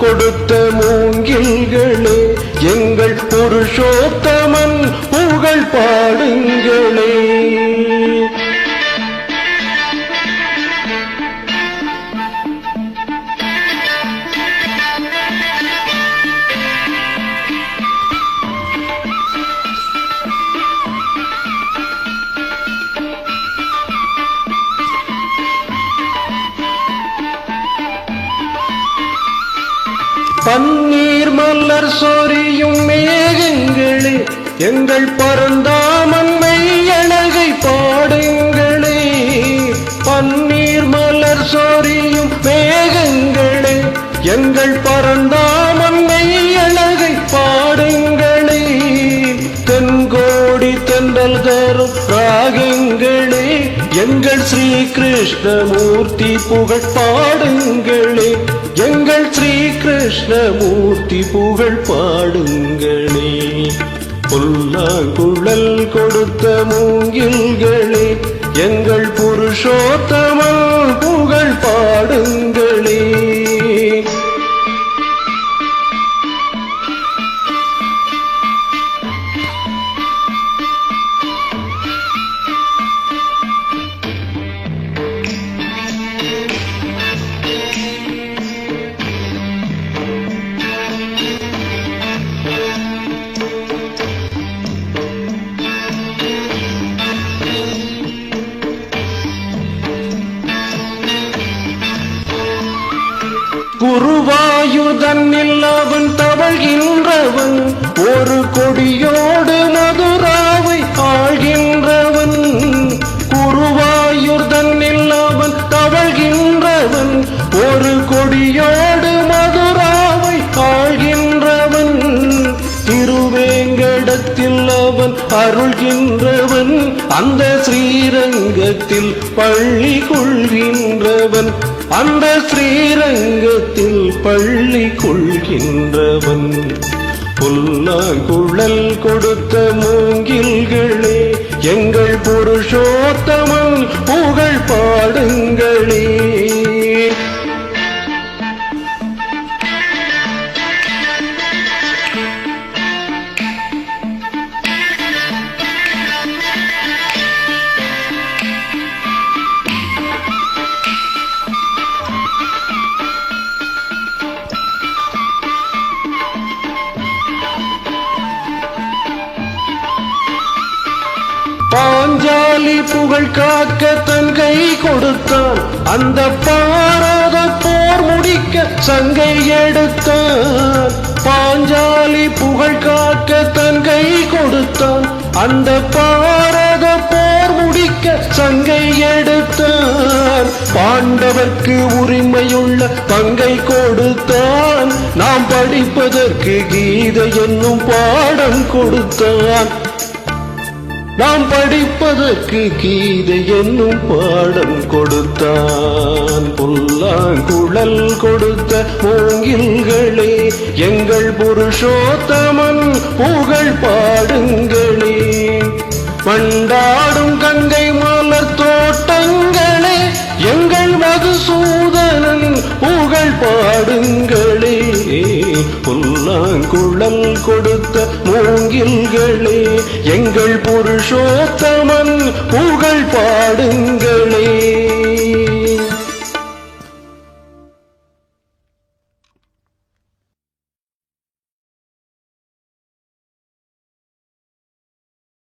கொடுத்த மூங்கில்களே எங்கள் புருஷோத்த பன்னீர் மலர் சொரியும் மேகங்களே எங்கள் பரந்தாமன் மெய்யழகை பாடுங்களே. பன்னீர் மலர் சொரியும் மேகங்களே எங்கள் பரந்த எங்கள் ஸ்ரீ கிருஷ்ணமூர்த்தி புகழ் பாடுங்களே. எங்கள் ஸ்ரீ கிருஷ்ணமூர்த்தி புகழ் பாடுங்களே. புல்லாங்குழல் கொடுத்த மூங்கில்களே எங்கள் புருஷோத்தமன் புகழ் பாடுங்களே குருவாயுதன்னில் அவன் தவழ்கின்றவன் ஒரு கொடியோடு மதுராவை ஆழ்கின்றவன் குருவாயூர் தன்னில் அவன் தவழ்கின்றவன் ஒரு கொடியோடு மதுராவை ஆழ்கின்றவன் திருவேங்கடத்தில் அவன் அருள்கின்றவன் அந்த ஸ்ரீரங்கத்தில் பள்ளி கொள்கின்றவன். அந்த ஸ்ரீரங்கத்தில் பள்ளி கொள்கின்றவன். புல்லாங்குழல் கொடுத்த மூங்கில்களே எங்கள் புருஷோத்தமன் புகழ் பாடுங்களே. பாஞ்சாலி புகழ் காக்க தன் கை கொடுத்தான். அந்த பாராத போர் முடிக்க சங்கை எடுத்தான். பாஞ்சாலி புகழ் காக்க தன் கை கொடுத்தான். அந்த பாரத போர் முடிக்க சங்கை எடுத்தான். பாண்டவர்க்கு உரிமையுள்ள பங்கை கொடுத்தான். நாம் படிப்பதற்கு கீதை என்னும் பாடம் கொடுத்தான். நாம் படிப்பதற்கு கீதை என்னும் பாடம் கொடுத்தான். புல்லாங்குழல் கொடுத்த மூங்கில்களே எங்கள் புருஷோத்தமன் புகழ் பாடுங்களே. பண்டாடும் கங்கை மலர் தோட்டங்களே எங்கள் மதுசூதனன் புகழ் பாடுங்கள் புல்லாங்குழல் கொடுத்த மூங்கில்களே எங்கள் புருஷோத்தமன் புகழ் பாடுங்களே.